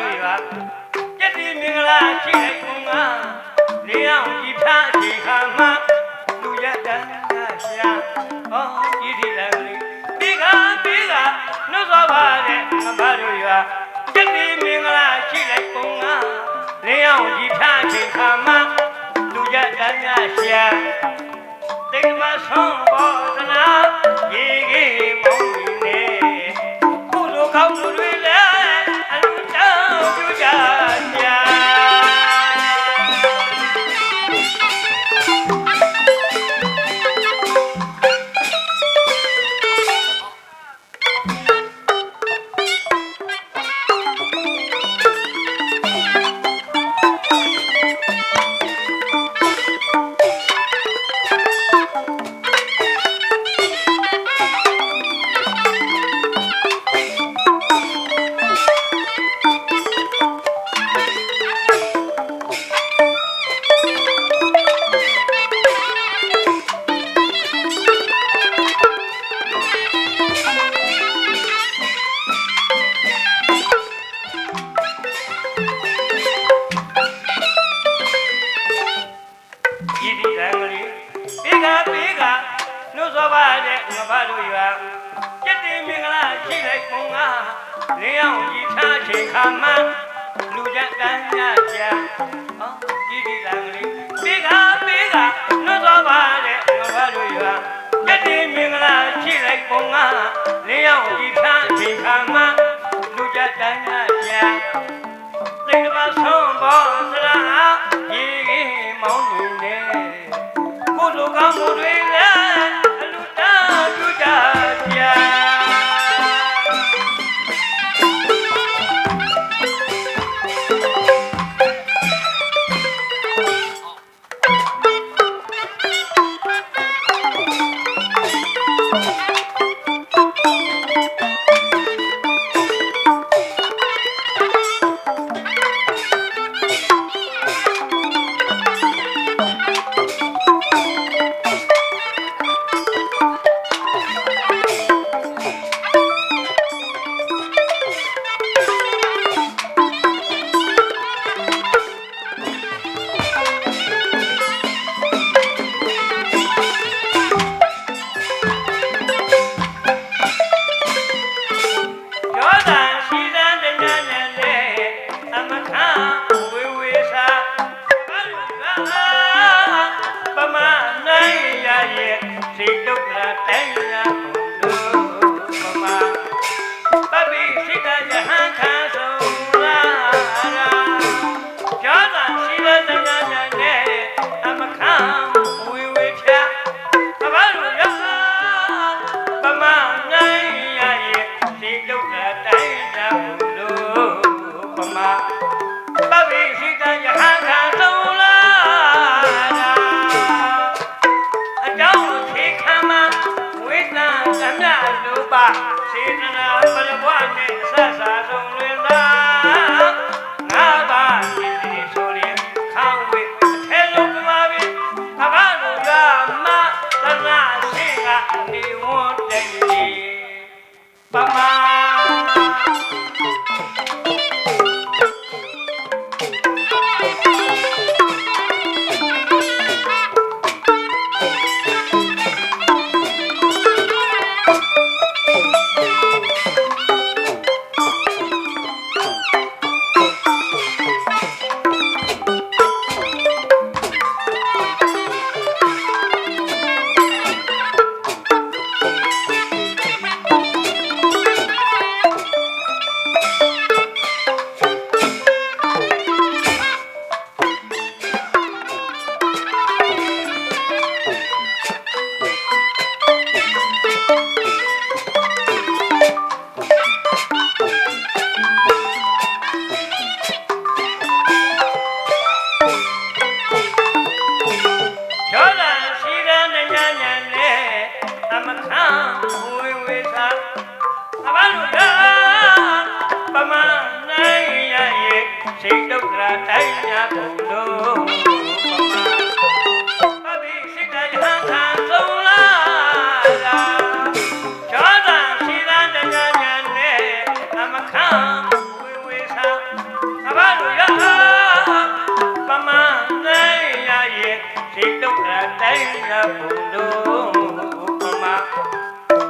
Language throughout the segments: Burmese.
ပြည့်တိမင်္ဂလာရှိတဲ့ကုန်းကလေးအောင်ကြီးဖျားအခြေခံမှာလူရတန်းကရှာဟောကြီးဒီလည်းလေးပြီးကပြီးကနှုတ်သွားပါတဲ့မမတို့ရွာပြည့်တိမင်္ဂလာရှိတဲ့ကုန်းကလေးအောင်ကြီးဖျားအခြေခံမှာလူရတန်းကရှာတိမ်မဆုံးပေါ်သနာရေကြီးမော ထားချိန်ခါမှလူကြတန်းညချာဟောဤဒီတံကလေးဘေကဘေကနှုတ်စောပါတဲ့ငါဘတို့ရွာပြည့်တင်မင်္ဂလာရှိလိုက်ပုံကလင်းအောင်ကြီးထားချိန်ခါမှလူကြတန်းညချာသိက္ခာဆုံးဘောသရာရေကြီးမောင်းနေတယ်ကိုယ်လိုကောင်းမှုတွေလည်း ဝေဝေသာသဘာလူရပမနိုင်ရရဲ့စိတ်တုံးတဲ့တိုင်းရဘုံတို့ပမ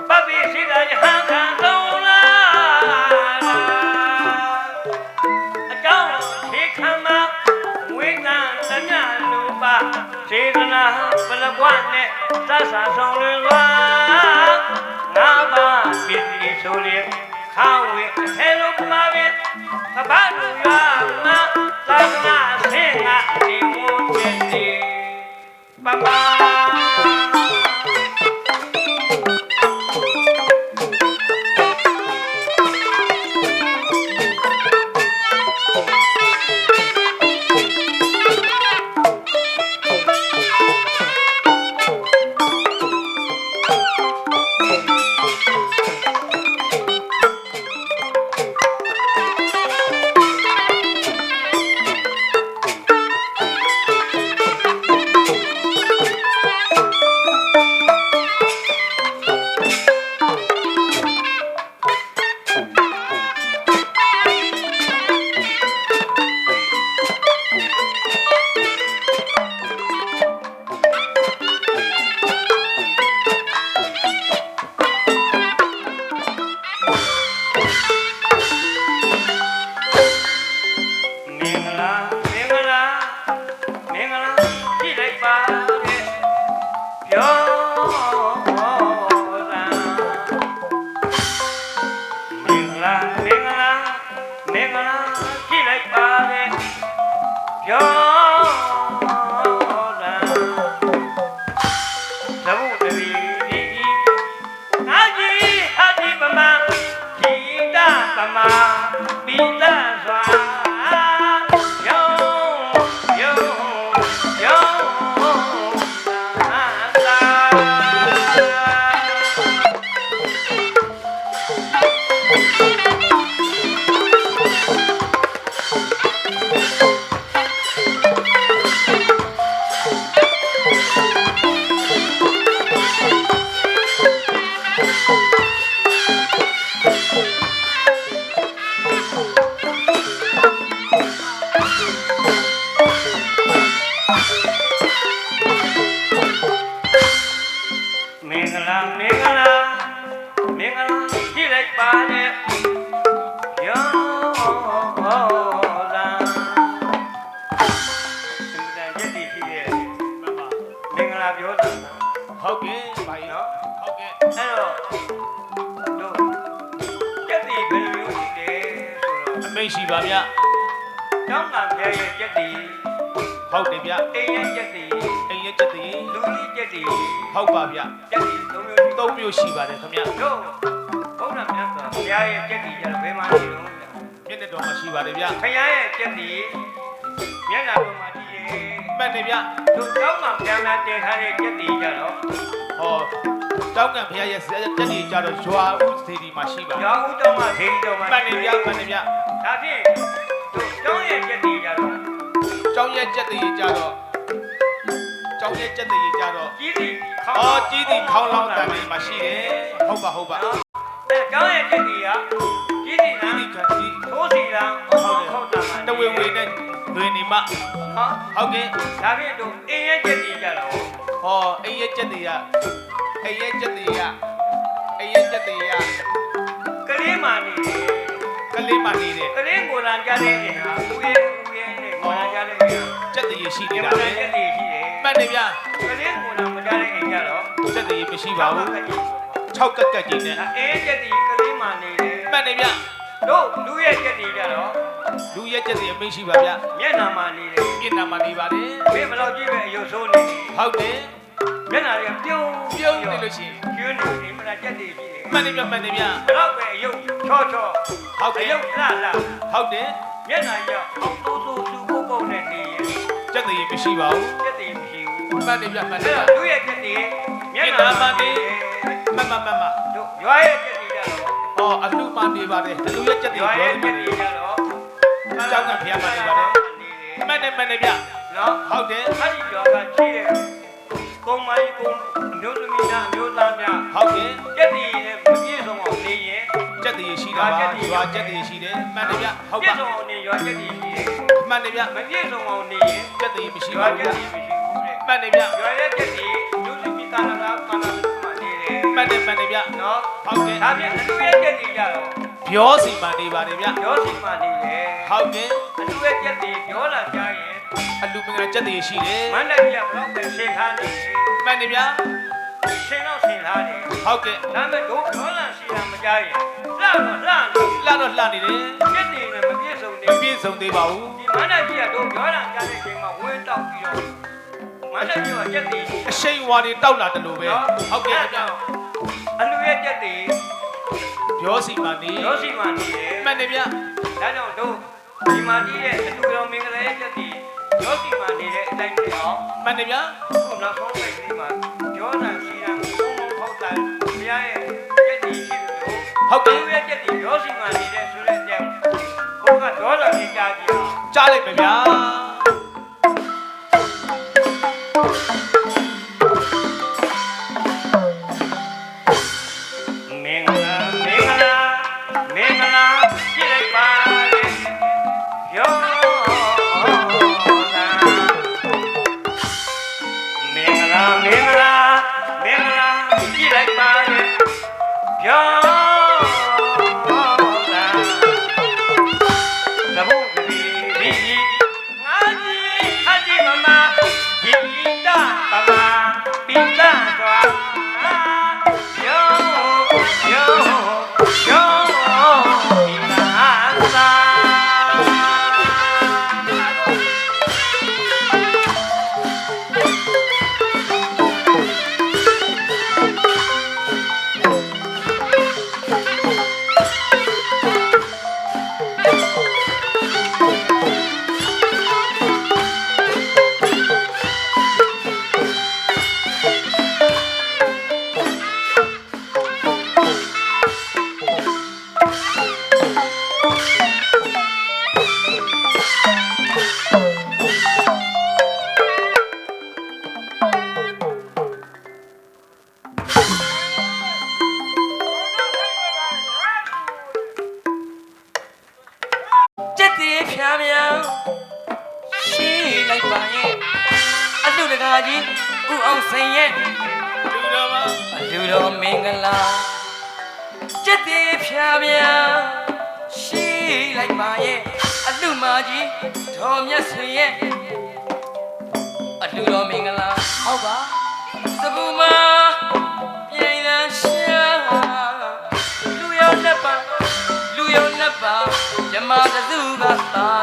ပပိစိတယဟံခံဆုံးလားအကြောင်းခေခံမဝိညာဉ်သမျှလူပါစေတနာပလဘွားနဲ့သစ္စာဆောင်လွင်သွားငါပါပြည့်စုံလေ တသ မိတ်ရှိပါဗျတော့ကျောင်းကပြရဲ့ရက်တည်ဟုတ်တယ်ဗျအိမ်ရဲ့ရက်တည်အိမ်ရဲ့ချက်တည်းလူကြီးရက်တည်ဟုတ်ပါဗျရက်တည်သုံးမျိုးရှိသုံးမျိုးရှိပါတယ်ခင်ဗျတို့ဘုရားမြတ်စွာဘုရားရဲ့ရက်တည်ကြတော့ဘယ်မှာရှိလို့လဲမျက်နှာတော်မှာရှိပါတယ်ဗျခရရဲ့ကျက်တီမျက်နှာပေါ်မှာကြည့်ရင်မှန်တယ်ဗျသူတောင်းမှပြန်လာတည်ထားတဲ့ကျက်တီကြတော့ဟော တောင်းကံဖရားရဲ့စက်တက်ကြီးကြတော့ရွာဦးစေတီမှာရှိပါရောင်ဦးတောင်းမှဒိန်တောင်းမှမှန်တယ်ဗျမှန်တယ်ဗျဒါဖြင့်သူတောင်းရဲ့ကျက်တီကြတော့ကျောင်းရဲ့ချက်တည်းကြတော့ကျောင်းရဲ့ချက်တည်းကြတော့ကြီးတီခေါင်းအော်ကြီးဒီခေါင်းလောင်းတန်လေးမှာရှိတယ်ဟုတ်ပါဟုတ်ပါနော်အဲတောင်းရဲ့ကျက်တီကကြီးတီလားကြီးဒီခါကြီးသိုးစီလားဟုတ်ဟုတ်တာမှတဝေဝေနဲ့လွင်နေမှနော်ဟုတ်ကဲ့ဒါဖြင့်သူအင်းရဲ့ကျက်တီကြတော့ဟောအိမ်ရဲ့ချက်တည်းက အိမ်ရဲ့ချက်တည်းကအိမ်ရဲ့ချက်တည်းကကလေးမှနေကလေးမှနေတယ်ကလေးကိုယ်တိုင်ကြတဲ့အိမ်ဟာဦးရဲ့ဦးရဲ့နဲ့ကိုယ်တိုင်ကြတဲ့အိမ်ဟာချက်တည်းရှိဒီနေတာမှာပဲကျက်တီရှိတယ်မှန်တယ်ဗျကလေးကိုယ်တိုင်မကြတဲ့အိမ်ကြတော့ချက်တည်းမရှိပါဘာဘူးမှမကြည့်6ကက်ကက်ကြီးနဲ့အေးချက်ဒီကလေးမှနေတယ်မှန်တယ်ဗျတို့လူရဲ့ချက်ဒီကြတော့လူရဲ့ချက်တည်းအမိတ်ရှိပါဗျမျက်နှာမှနေတယ်ပြင်နာမှာနေပါတယ်မင်းဘယ်လောက်ကြည့်ပဲအယုတ်ဆိုးနေတယ်ဟုတ်တယ် မျက်နှာတွေကပြုံးပြုံးနေလို့ရှိရင်ကျွန်းနေတယ်မလားချက်ဒီရှိတယ်မှန်တယ်ဗျမှန်တယ်ဗျဘယ်တော့ပဲအယုတ်ချောချောဟုတ်တယ်အယုတ်လှလှဟုတ်တယ်မျက်နှာရောက်အောင်တိုးတိုးသူ့ပုတ်ပုတ်နဲ့နေရင်ချက်တည်းမရှိပါဘူးချက်ဒီမရှိဘူးမှန်တယ်ဗျမှန်တအဲ့ယ်တော့ဗျလူရဲ့ချက်ဒီမျက်နှာမှနေတယ်မှန်မှန်မှန်မှန်တို့ရွာရဲ့ချက်ဒီကြတော့ဟောအလူမှနေပါတယ်အလူရဲ့ချက်တည်းရွာပြောရဲ့နေချက်ပါတဒီယ်ကြတော့ကျောင်းကဖျားမှနေပါတယ်နေတယ်မှန်တယ်မှန်တယ်ဗျနော်ဟုတ်တယ်အဲ့ဒီရောကရှိတဲ့ ကုံမိုင်းကုံအမျိုးသမီးများအမျိုးသားများဟုတ်တယ်ကြက်တည်နဲ့မပြည့်စုံအောင်နေရင်ချက်တည်းရှိတာပါရွာချက်တည်းရှိတယ်မှန်တယ်ဗျဟုတ်ပြပါည့်စုံအောင်နေရွာကြက်တည်ရှိတယ်မှန်တယ်ဗျမပြည့်စုံအောင်နေရင်ချက်တည်းမရှိရွာပါကြက်ဘူးတည်မရှိဘူးတဲ့မှန်တယ်ဗျရွာရဲ့ကြက်တည်လူစုကာလကာကာလမှာနေတယ်မှန်တယ်မှန်တယ်ဗျနော်ဟုတ်ကဲ့ဒါဖြင့်အလူရဲ့ကြက်တီကြတော့ပြောစီမှနေပါတယ်ဗျပြောစီမှနေတယ်ဟုတ်ကဲ့အလူရဲ့ကြက်တီပြောလာကြရင်အလူမင်္ဂလာချက်တည်ရှိတယ်မန္တလေးကဘလောက်ပဲရှင်းထားနေ မှန်တယ်ဗျရှင်းတော့ရှင်းထားတယ်ဟုတ်ကဲ့ဒါပေမဲ့တို့ပြောလာရှိတာမကြရင်လှတော့လှနေလှတော့လှနေတယ်ကြက်တီနဲ့မပြည့်စုံနေမပြည့်စုံသေးပါဘူးဒီမန္တလေးကတို့ပြောလာကြတဲ့အချိန်မှာဝင်းတောက်ပြီးတော့မန္တလေးကကြက်တီအရှိန်ဝါတွေတောက်လာတယ်လို့ပဲဟုတ်ကဲ့ဗျအလူရဲ့ကြက်တီပြောစီမှနေပြောစီမှနေတယ်မှန်တယ်ဗျဒါကြောင့်တို့ဒီမှာနေတဲ့အလူတော်မင်္ဂလာရဲ့ကြက်တီပြောစီမှနေတဲ့အတိုင်းပြောင်းမှန်တယ်ဗျ ခုနောက်ဆုံးပိတ်ကလေးမှာပြောတာရှိတာဘုံဘုံဖောက်တာဘုရားရဲ့ကြက်တီရှိတယ်လို့ဟုတ်ကဲ့သူရဲ့ကြက်တီပြောစီမှနေတဲ့ဆိုတဲ့အကြောင်းဘုရားဒေါ်လာကြီးကြားကြည့်အောင်ကြားလိုက်မယ်ဗျာ တီဖြာမြံရှိလိုက်ပါရဲ့အလှမကြီးဒေါ်မြတ်ဆွေရဲ့အလှတော်မင်္ဂလာဟုတ်ပါစပူမပြည်လန်းရှာလူရောက်နှစ်ပါလူရောက်နှစ်ပါမြမတစုကသာ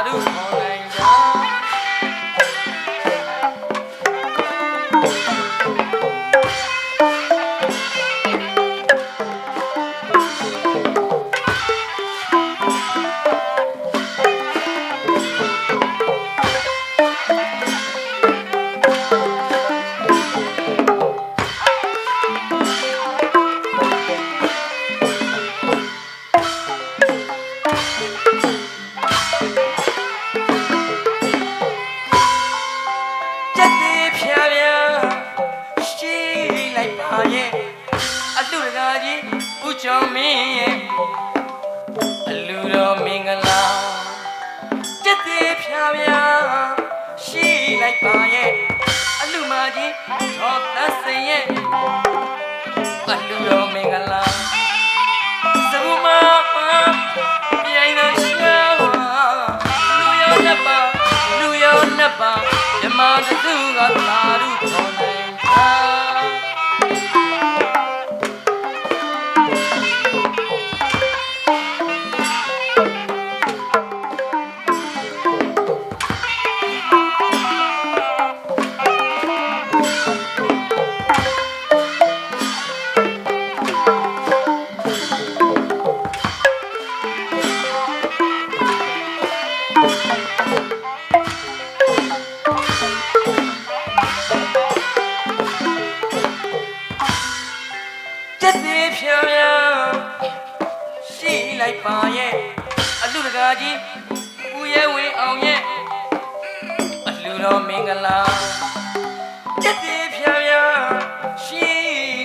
အလူတော်မင်္ဂလာ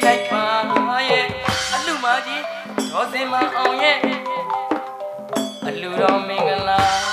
လိုက်ပါရဲ့အလူမကြီးဒေါ်စင်မအောင်ရဲ့အလူတော်မင်္ဂလာ